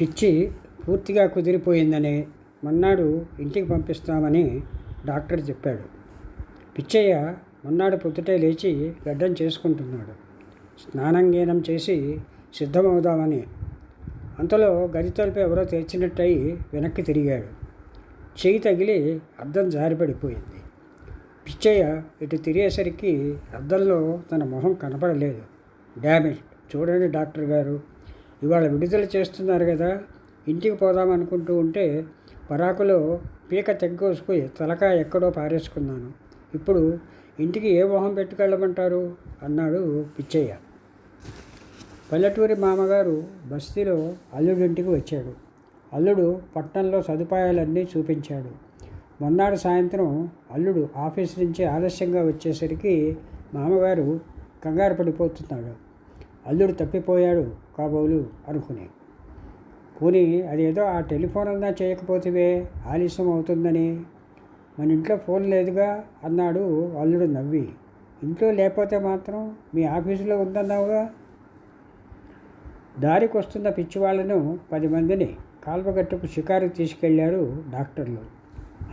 పిచ్చి పూర్తిగా కుదిరిపోయిందని మొన్నాడు ఇంటికి పంపిస్తామని డాక్టర్ చెప్పాడు. పిచ్చయ్య మొన్నాడు పొద్దుటే లేచి గడ్డం చేసుకుంటున్నాడు. స్నానం గీనం చేసి సిద్ధమవుదామని. అంతలో గది తలుపు ఎవరో తెరిచినట్టయి వెనక్కి తిరిగాడు. చెయ్యి తగిలి అద్దం జారిపడిపోయింది. పిచ్చయ్య ఇటు తిరిగేసరికి అద్దంలో తన మొహం కనపడలేదు. డ్యామేజ్ చూడండి డాక్టర్ గారు. ఇవాళ విడుదల చేస్తున్నారు కదా ఇంటికి పోదాం అనుకుంటూ ఉంటే పరాకులో పీక తెగ్గోసుకుని తలకాయ ఎక్కడో పారేసుకున్నాను. ఇప్పుడు ఇంటికి ఏ మొహం పెట్టుకెళ్ళమంటారు? అన్నాడు పిచ్చయ్య. పల్లెటూరి మామగారు బస్తీలో అల్లుడింటికి వచ్చాడు. అల్లుడు పట్టణంలో సదుపాయాలన్నీ చూపించాడు. మొన్నాడు సాయంత్రం అల్లుడు ఆఫీస్ నుంచి ఆలస్యంగా వచ్చేసరికి మామగారు కంగారు పడిపోతున్నాడు. అల్లుడు తప్పిపోయాడు. కాబోలు అనుకుని పోనీ అదేదో ఆ టెలిఫోన్ అన్నా చేయకపోతేవే ఆలస్యం అవుతుందని. మన ఇంట్లో ఫోన్ లేదుగా అన్నాడు అల్లుడు నవ్వి. ఇంట్లో లేకపోతే మాత్రం మీ ఆఫీసులో ఉందన్నావుగా? దారికి వస్తున్న పిచ్చివాళ్ళను పది మందిని కాల్వగట్టుకు షికారు తీసుకెళ్ళారు డాక్టర్లు.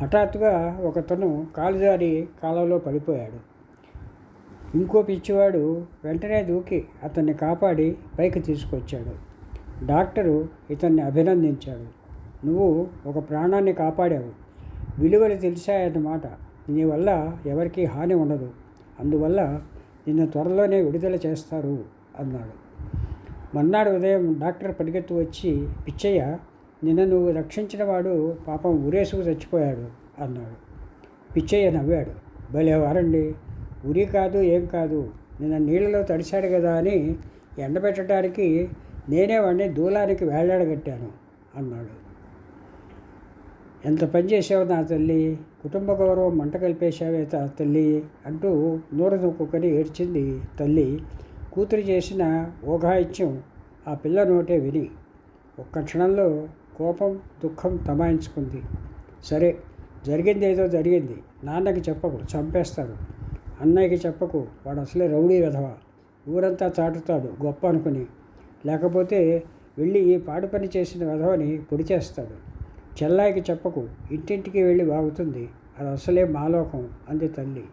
హఠాత్తుగా ఒకతను కాలు జారి కాలంలో పడిపోయాడు. ఇంకో పిచ్చివాడు వెంటనే దూకి అతన్ని కాపాడి పైకి తీసుకొచ్చాడు. డాక్టరు ఇతన్ని అభినందించాడు. నువ్వు ఒక ప్రాణాన్ని కాపాడావు. విలువలు తెలిసాయన్నమాట నీ వల్ల ఎవరికీ హాని ఉండదు. అందువల్ల నిన్ను త్వరలోనే విడుదల చేస్తారు అన్నాడు. మర్నాడు ఉదయం డాక్టర్ పరిగెత్తు వచ్చి పిచ్చయ్య నిన్న నువ్వు రక్షించిన వాడు పాపం ఊరేసుకు చచ్చిపోయాడు అన్నాడు. పిచ్చయ్య నవ్వాడు. భలే వారండి. ఉరి కాదు ఏం కాదు. నిన్న నీళ్ళలో తడిశాడు కదా అని ఎండబెట్టడానికి నేనే వాడిని దూలానికి వేలాడగట్టాను అన్నాడు. ఎంత పని చేసావు నా తల్లి? కుటుంబ గౌరవం మంట కలిపేశావే తా తల్లి అంటూ నూర నొక్కుకొని ఏడ్చింది తల్లి. కూతురు చేసిన ఊఘాయిత్యం ఆ పిల్ల నోటే విని ఒక్క క్షణంలో కోపం దుఃఖం తమాయించుకుంది. సరే జరిగింది ఏదో జరిగింది. నాన్నకి చెప్పకు చంపేస్తారు అన్నయ్యకి చెప్పకు వాడు అసలే రౌడీ వెధవ. ఊరంతా చాటుతాడు గొప్ప అనుకుని. లేకపోతే వెళ్ళి ఈ పాడు పని చేసిన విధవని పొడి చేస్తాడు. చెల్లాయికి చెప్పకు ఇంటింటికి వెళ్ళి వాగుతుంది అది అసలే మాలోకం అంది తల్లి.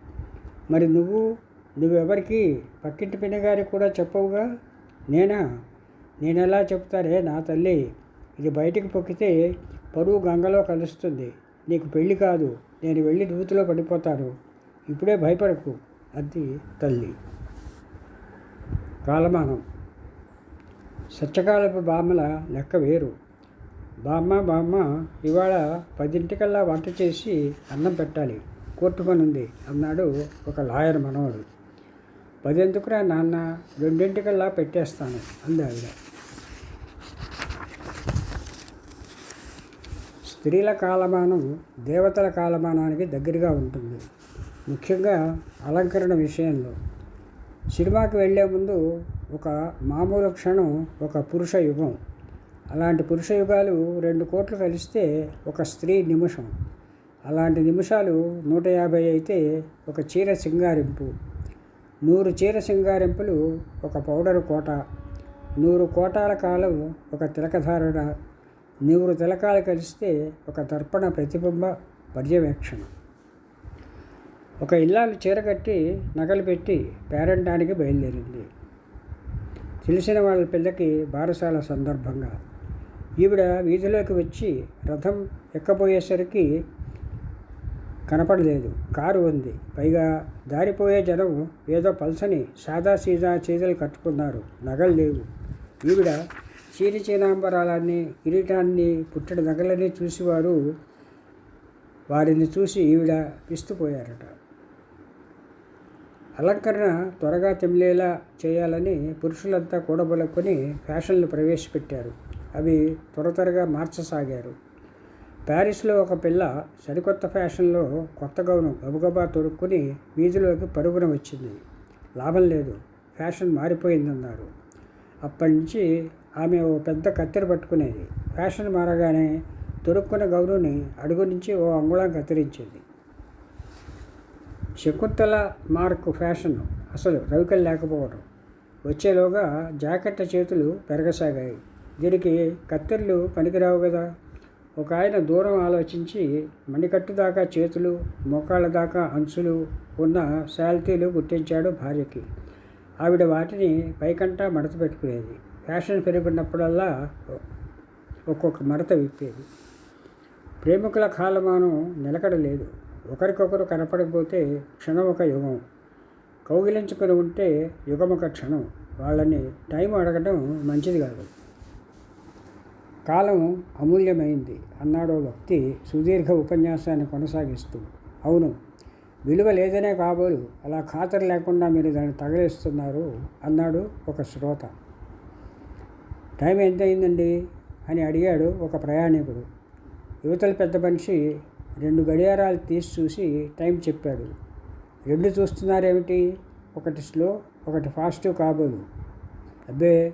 మరి నువ్వు నువ్వెవరికి? పక్కింటి పిన్నగారికి కూడా చెప్పవుగా? నేనా? నేను ఎలా చెప్తారే నా తల్లి? ఇది బయటికి పొక్కితే పరువు గంగలో కలుస్తుంది. నీకు పెళ్ళి కాదు నేను వెళ్ళి నూతిలో పడిపోతాను. ఇప్పుడే భయపడకు అది తల్లి. కాలమానం. సత్యకాలపు బామ్మల లెక్క వేరు. బామ్మ బామ్మ ఇవాళ పదింటికల్లా వంట చేసి అన్నం పెట్టాలి. కోర్టు పని ఉంది అన్నాడు ఒక లాయర్ మనవడు. పదెందుకురా నాన్న రెండింటికల్లా పెట్టేస్తాను అంది ఆవిడ. స్త్రీల కాలమానం దేవతల కాలమానానికి దగ్గరగా ఉంటుంది. ముఖ్యంగా అలంకరణ విషయంలో. సినిమాకి వెళ్ళే ముందు ఒక మామూలు క్షణం ఒక పురుష యుగం. అలాంటి పురుష యుగాలు రెండు కోట్లు కలిస్తే ఒక స్త్రీ నిమిషం. అలాంటి నిమిషాలు నూట యాభై అయితే ఒక చీర సింగారింపు. నూరు చీర సింగారింపులు ఒక పౌడర్ కోట. నూరు కోటాల కాలం ఒక తిలకధారణ. నూరు తిలకాలు కలిస్తే ఒక దర్పణ ప్రతిబింబ పర్యవేక్షణ. ఒక ఇల్లాలు చీరకట్టి నగలు పెట్టి పేరంటానికి బయలుదేరింది. తెలిసిన వాళ్ళ పిల్లకి బారసాల సందర్భంగా. ఈవిడ వీధిలోకి వచ్చి రథం ఎక్కబోయేసరికి కనపడలేదు. కారు ఉంది. పైగా దారిపోయే జనం ఏదో పల్సని సాదా సీదా చీరలు కట్టుకున్నారు. నగలు లేవు. ఈవిడ చీరి చీనాంబరాలన్నీ కిరీటాన్ని పుట్టడి నగలని చూసేవారు. వారిని చూసి ఈవిడ పిస్తుపోయారట. అలంకరణ త్వరగా తెమిలేలా చేయాలని పురుషులంతా కూడబలుకొని ఫ్యాషన్లు ప్రవేశపెట్టారు. అవి త్వర త్వరగా మార్చసాగారు. ప్యారిస్లో ఒక పిల్ల సరికొత్త ఫ్యాషన్లో కొత్త గౌను గబగబా తొడుక్కుని వీధిలోకి పరుగున వచ్చింది. లాభం లేదు ఫ్యాషన్ మారిపోయిందన్నారు. అప్పటి నుంచి ఆమె ఓ పెద్ద కత్తెర పట్టుకునేది. ఫ్యాషన్ మారగానే తొడుక్కున్న గౌరుని అడుగు నుంచి ఓ అంగుళం కత్తిరించింది. శకుంతల మార్కు ఫ్యాషన్ అసలు రవికలు లేకపోవడం. వచ్చేలోగా జాకెట్ల చేతులు పెరగసాగాయి. దీనికి కత్తెర్లు పనికిరావు కదా ఒక ఆయన దూరం ఆలోచించి మణికట్టు దాకా చేతులు మోకాళ్ళ దాకా అంచులు ఉన్న శాల్తీలు గుర్తించాడు భార్యకి. ఆవిడ వాటిని పైకంటా మడత పెట్టుకునేది. ఫ్యాషన్ పెరుగున్నప్పుడల్లా ఒక్కొక్క మడత విప్పేది. ప్రేమికుల కాలమానం నిలకడలేదు. ఒకరికొకరు కనపడకపోతే క్షణం ఒక యుగం. కౌగిలించుకొని ఉంటే యుగం ఒక క్షణం. వాళ్ళని టైం అడగడం మంచిది కాదు. కాలం అమూల్యమైంది అన్నాడో వ్యక్తి సుదీర్ఘ ఉపన్యాసాన్ని కొనసాగిస్తూ. అవును విలువ లేదనే కాబోలు అలా ఖాతరు లేకుండా మీరు దాన్ని తగిలిస్తున్నారు అన్నాడు ఒక శ్రోత. టైం ఎంత అయిందండి అని అడిగాడు ఒక ప్రయాణికుడు. యువతల పెద్ద మనిషి రెండు గడియారాలు తీసి చూసి టైం చెప్పాడు. రెండు చూస్తున్నారేమిటి? ఒకటి స్లో ఒకటి ఫాస్ట్ కాబోలు. అబ్బే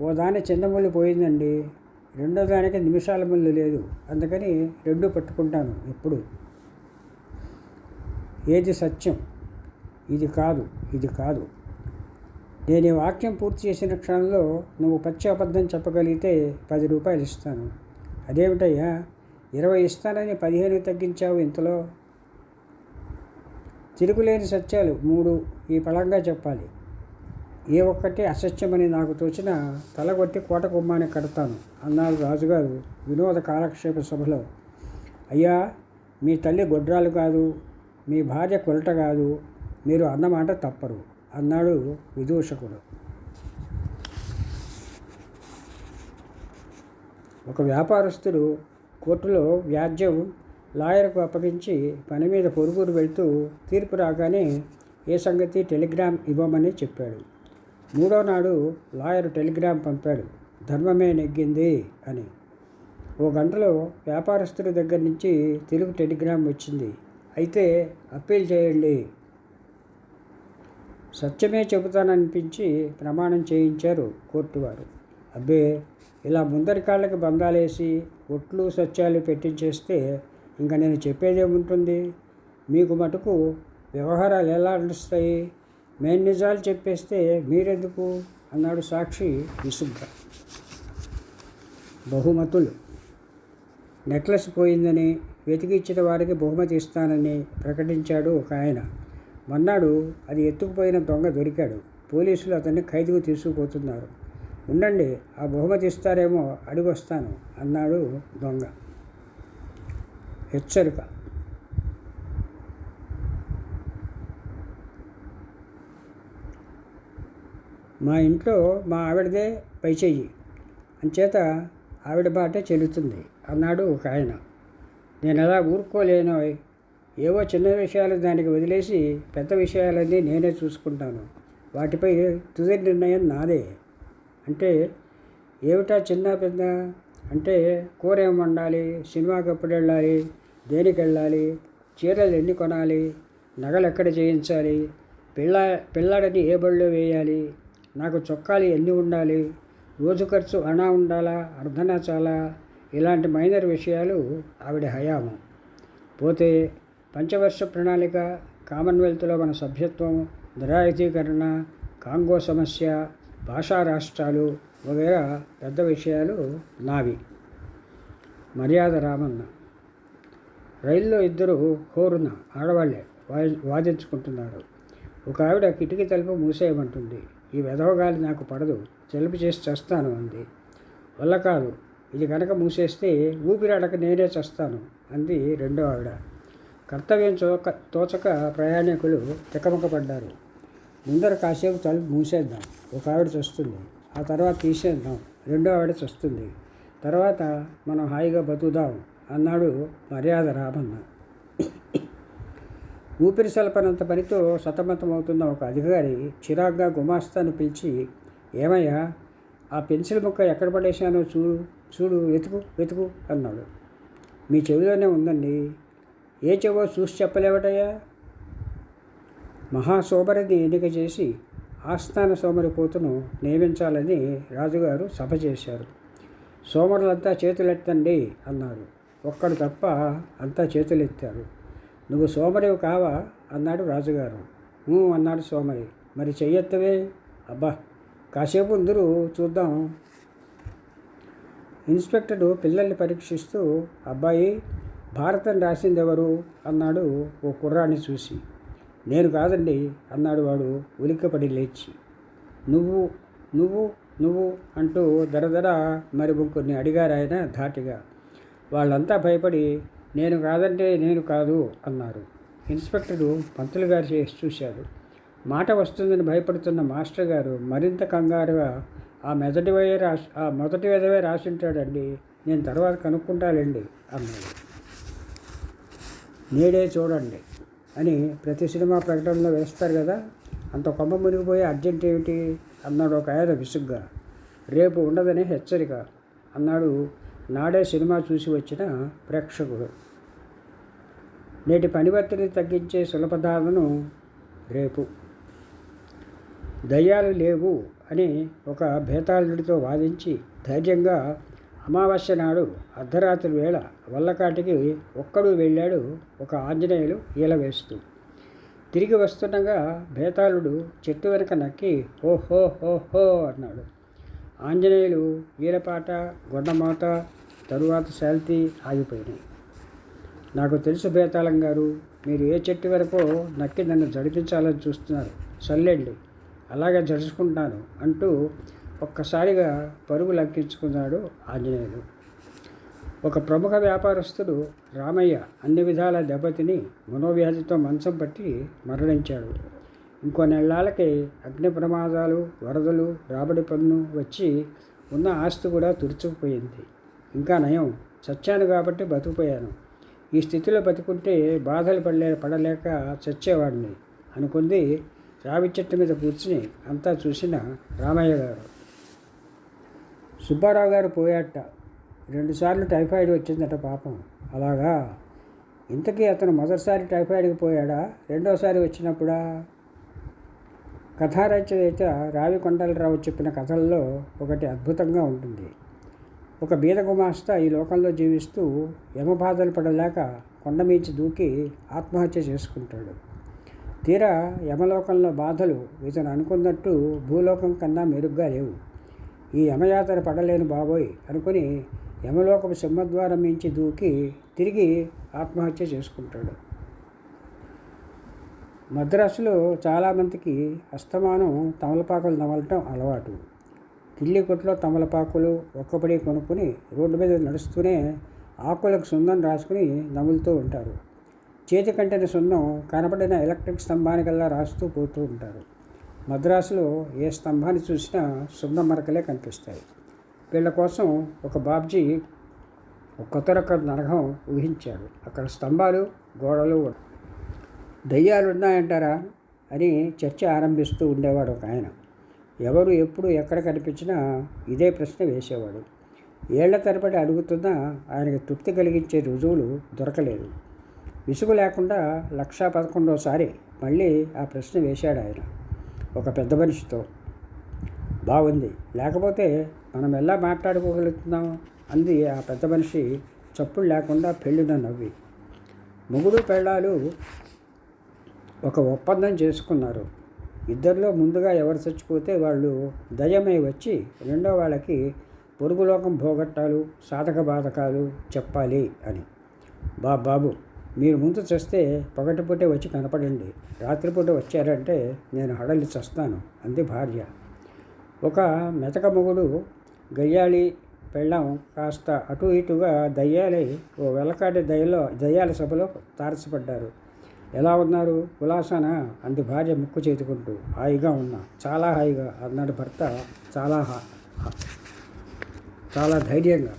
ఓ దాని చిన్న పోయిందండి. రెండో దానికి నిమిషాల ముళ్ళు లేదు. అందుకని రెండు పట్టుకుంటాను ఎప్పుడు? ఏది సత్యం? ఇది కాదు ఇది కాదు. నేను ఈ వాక్యం పూర్తి చేసిన క్షణంలో నువ్వు పచ్చి అబద్ధం చెప్పగలిగితే పది రూపాయలు ఇస్తాను. అదేమిటయ్యా? ఇరవై ఇస్తానని పదిహేను తగ్గించావు ఇంతలో? తిరుగులేని సత్యాలు మూడు ఈ పళంగా చెప్పాలి. ఏ ఒక్కటి అసత్యమని నాకు తోచిన తలగొట్టి కోట కుమ్మాన్ని కడతాను అన్నారు రాజుగారు వినోద కాలక్షేప సభలో. అయ్యా మీ తల్లి గొడ్రాలు కాదు మీ భార్య కొలట కాదు మీరు అన్నమాట తప్పరు అన్నాడు విదూషకుడు. ఒక వ్యాపారస్తుడు కోర్టులో వ్యాజ్యం లాయర్కు అప్పగించి పని మీద పొరుగురు వెళ్తూ తీర్పు రాగానే ఏ సంగతి టెలిగ్రామ్ ఇవ్వమని చెప్పాడు. మూడో నాడు లాయర్ టెలిగ్రామ్ పంపాడు. ధర్మమే నెగ్గింది అని. ఓ గంటలో వ్యాపారస్తుల దగ్గర నుంచి తెలుగు టెలిగ్రామ్ వచ్చింది. అయితే అప్పీల్ చేయండి. సత్యమే చెబుతాననిపించి ప్రమాణం చేయించారు కోర్టు వారు అబ్బే ఇలా ముందరి కాళ్ళకి బంధాలేసి ఒట్లు సత్యాలు పెట్టించేస్తే ఇంకా నేను చెప్పేదేముంటుంది మీకు మటుకు వ్యవహారాలు ఎలా నడుస్తాయి? మేము నిజాలు చెప్పేస్తే మీరెందుకు? అన్నాడు సాక్షి విసుగ్గా. బహుమతులు. నెక్లెస్ పోయిందని వెతికిచ్చిన వారికి బహుమతి ఇస్తానని ప్రకటించాడు ఒక ఆయన. మన్నాడు అది ఎత్తుకుపోయిన దొంగ దొరికాడు. పోలీసులు అతన్ని ఖైదుకు తీసుకుపోతున్నారు. ఉండండి ఆ బహుమతి ఇస్తారేమో అడిగొస్తాను అన్నాడు దొంగ. హెచ్చరిక. మా ఇంట్లో మా ఆవిడదే పై చెయ్యి అంచేత ఆవిడ బాటే చెల్లుతుంది అన్నాడు ఒక ఆయన. నేను ఎలా ఊరుకోలేను ఏవో చిన్న విషయాలు దానికి వదిలేసి పెద్ద విషయాలన్నీ నేనే చూసుకుంటాను. వాటిపై తుది నిర్ణయం నాదే. అంటే ఏమిటా చిన్న పెద్ద? అంటే కూర ఏమి వండాలి సినిమాకి ఎప్పుడు వెళ్ళాలి దేనికి వెళ్ళాలి చీరలు ఎన్ని కొనాలి నగలు ఎక్కడ చేయించాలి పిల్ల పిల్లాడిని ఏ బడిలో వేయాలి నాకు చొక్కాలు ఎన్ని ఉండాలి రోజు ఖర్చు అనా ఉండాలా అర్ధనా చాలా? ఇలాంటి మైనర్ విషయాలు ఆవిడ హయాము. పోతే పంచవర్ష ప్రణాళిక కామన్వెల్త్లో మన సభ్యత్వం నిరాయుధీకరణ కాంగో సమస్య భాషా రాష్ట్రాలు వగేరా పెద్ద విషయాలు నావి మర్యాద రామన్న. రైల్లో ఇద్దరు హోరున ఆడవాళ్ళే వా వాదించుకుంటున్నారు. ఒక ఆవిడ కిటికీ తలుపు మూసేయమంటుంది. ఈ వెధవగాలి నాకు పడదు తలుపు చేసి చేస్తాను అంది. వల్ల కాదు ఇది కనుక మూసేస్తే ఊపిరాడక నేనే చేస్తాను అంది రెండో ఆవిడ. కర్తవ్యం చోక తోచక ప్రయాణికులు తికమకపడ్డారు. ముందర కాసేపు తలుపు మూసేద్దాం. ఒక ఆవిడ చస్తుంది. ఆ తర్వాత తీసేద్దాం. రెండో ఆవిడ చస్తుంది. తర్వాత మనం హాయిగా బతుకుదాం అన్నాడు మర్యాద రామన్న. ఊపిరి సలపనంత పనితో సతమతమవుతున్న ఒక అధికారి చిరాగ్గా గుమాస్తాను పిలిచి ఏమయ్యా ఆ పెన్సిల్ ముక్క ఎక్కడ పడేశానో చూడు చూడు వెతుకు వెతుకు అన్నాడు. మీ చెవిలోనే ఉందండి. ఏ చెవో చూసి చెప్పలేవటయ్యా? మహాశోభరిని ఎన్నిక చేసి ఆస్థాన సోమరి కూతును నియమించాలని రాజుగారు సభ చేశారు. సోమరులంతా చేతులెత్తండి అన్నారు. ఒక్కడు తప్ప అంతా చేతులెత్తారు. నువ్వు సోమరివి కావా? అన్నాడు రాజుగారు. "ఊ" అన్నాడు సోమరి. మరి చెయ్యెత్తవే? అబ్బా! కాసేపు ఉందరు చూద్దాం. ఇన్స్పెక్టరు పిల్లల్ని పరీక్షిస్తూ అబ్బాయి భారతం రాసింది ఎవరు అన్నాడు ఓ కుర్రాన్ని చూసి. నేను కాదండి అన్నాడు వాడు ఉలిక్కపడి లేచి. నువ్వు నువ్వు నువ్వు అంటూ దరదర మరి ముగ్గురిని అడిగారు ఆయన ధాటిగా. వాళ్ళంతా భయపడి నేను కాదంటే నేను కాదు అన్నారు. ఇన్స్పెక్టరు పంతులు గారు చేసి చూశాడు. మాట వస్తుందని భయపడుతున్న మాస్టర్ గారు మరింత కంగారుగా ఆ మెదటి వయే రాసి ఆ మొదటి విధవే రాసి ఉంటాడండి నేను తర్వాత కనుక్కుంటానండి అన్నాడు నేడే చూడండి. అని ప్రతి సినిమా ప్రకటనలో వేస్తారు కదా. అంత కొమ్మ మునిగిపోయి అర్జెంట్ ఏమిటి? అన్నాడు ఒక ఆయన విసుగ్గా. రేపు ఉండదని హెచ్చరిక అన్నాడు నాడే సినిమా చూసి వచ్చిన ప్రేక్షకుడు. నేటి పనివర్తిని తగ్గించే సులభదాలను రేపు. దయ్యాలు లేవు అని ఒక భేతాళుడితో వాదించి ధైర్యంగా అమావాస్య నాడు అర్ధరాత్రి వేళ వల్లకాటికి ఒక్కడు వెళ్ళాడు ఒక ఆంజనేయులు ఈల వేస్తూ. తిరిగి వస్తుండగా బేతాళుడు చెట్టు వెనక నక్కి ఓహో హో అన్నాడు. ఆంజనేయులు ఈలపాట గొండమాత తరువాత శాల్తీ ఆగిపోయినాయి. నాకు తెలుసు బేతాళం గారు మీరు ఏ చెట్టు వరకో నక్కి నన్ను జడిపించాలని చూస్తున్నారు. సర్లేండి అలాగే జడుచుకుంటాను అంటూ ఒక్కసారిగా పరుగు లెక్కించుకున్నాడు ఆంజనేయుడు. ఒక ప్రముఖ వ్యాపారస్తుడు రామయ్య అన్ని విధాల దెబ్బతిని మనోవ్యాధితో మంచం పట్టి మరణించాడు. ఇంకో నెలలకి అగ్ని ప్రమాదాలు వరదలు రాబడి పన్ను వచ్చి ఉన్న ఆస్తి కూడా తుడుచుకుపోయింది. ఇంకా నయం చచ్చాను కాబట్టి బతికిపోయాను. ఈ స్థితిలో బతుకుంటే బాధలు పడలే పడలేక చచ్చేవాడిని అనుకుంది రావి చెట్టు మీద కూర్చుని అంతా చూసిన రామయ్య గారు. సుబ్బారావు గారు పోయాట. రెండుసార్లు టైఫాయిడ్ వచ్చిందట పాపం. అలాగా? ఇంతకీ అతను మొదటిసారి టైఫాయిడ్కి పోయాడా? రెండోసారి వచ్చినప్పుడా? కథారచయిత రావి కొండలరావు చెప్పిన కథల్లో ఒకటి అద్భుతంగా ఉంటుంది. ఒక బీద గుమాస్తా ఈ లోకంలో జీవిస్తూ యమబాధలు పడలేక కొండమీచి దూకి ఆత్మహత్య చేసుకుంటాడు. తీరా యమలోకంలో బాధలు ఇతను అనుకున్నట్టు భూలోకం కన్నా మెరుగ్గా లేవు. ఈ యమయాతర పడలేను బాబోయ్ అనుకుని యమలోకపు సింహద్వారం మించి దూకి తిరిగి ఆత్మహత్య చేసుకుంటాడు. మద్రాసులో చాలామందికి అస్తమానం తమలపాకులు నమలటం అలవాటు. కిల్లి కొట్లో తమలపాకులు ఒక్కపడి కొనుక్కుని రోడ్డు మీద నడుస్తూనే ఆకులకు సున్నం రాసుకుని నములుతూ ఉంటారు. చేతి కంటిన సున్నం కనపడిన ఎలక్ట్రిక్ స్తంభానికల్లా రాస్తూ పోతూ ఉంటారు. మద్రాసులో ఏ స్తంభాన్ని చూసినా సున్న మరకలే కనిపిస్తాయి. వీళ్ళ కోసం ఒక బాబ్జీ ఒక కొత్త రకం నరకం ఊహించాడు. అక్కడ స్తంభాలు గోడలు దయ్యాలు ఉన్నాయంటారా అని చర్చ ఆరంభిస్తూ ఉండేవాడు ఒక ఆయన. ఎవరు ఎప్పుడు ఎక్కడ కనిపించినా ఇదే ప్రశ్న వేసేవాడు. ఏళ్ళ తరబడి అడుగుతున్నా ఆయనకి తృప్తి కలిగించే రుజువులు దొరకలేదు. విసుగు లేకుండా లక్షా పదకొండోసారి మళ్ళీ ఆ ప్రశ్న వేశాడు ఆయన. ఒక పెద్ద మనిషితో. బాగుంది. లేకపోతే మనం ఎలా మాట్లాడుకోగలుగుతున్నాం అంది ఆ పెద్ద మనిషి చప్పుడు లేకుండా పెళ్ళిన నవ్వి. మొగుడు పెళ్ళాలు ఒక ఒప్పందం చేసుకున్నారు. ఇద్దరిలో ముందుగా ఎవరు చచ్చిపోతే వాళ్ళు దయమై వచ్చి రెండో వాళ్ళకి పొరుగులోకం భోగట్టాలు సాధక బాధకాలు చెప్పాలి అని. బా బాబు మీరు ముందు చస్తే పగటిపూటే వచ్చి కనపడండి. రాత్రిపూట వచ్చారంటే నేను హడలి చస్తాను అంది భార్య. ఒక మెతక మొగుడు గయ్యాళి పెళ్ళాం కాస్త అటు ఇటుగా దయ్యాలై ఓ వెలకాటి దయలో దయ్యాల సభలో తారసపడ్డారు. ఎలా ఉన్నారు? కులాసానా? అంది భార్య ముక్కు చేతుకుంటూ. హాయిగా ఉన్నా. చాలా హాయిగా అన్నాడు భర్త. చాలా చాలా ధైర్యంగా.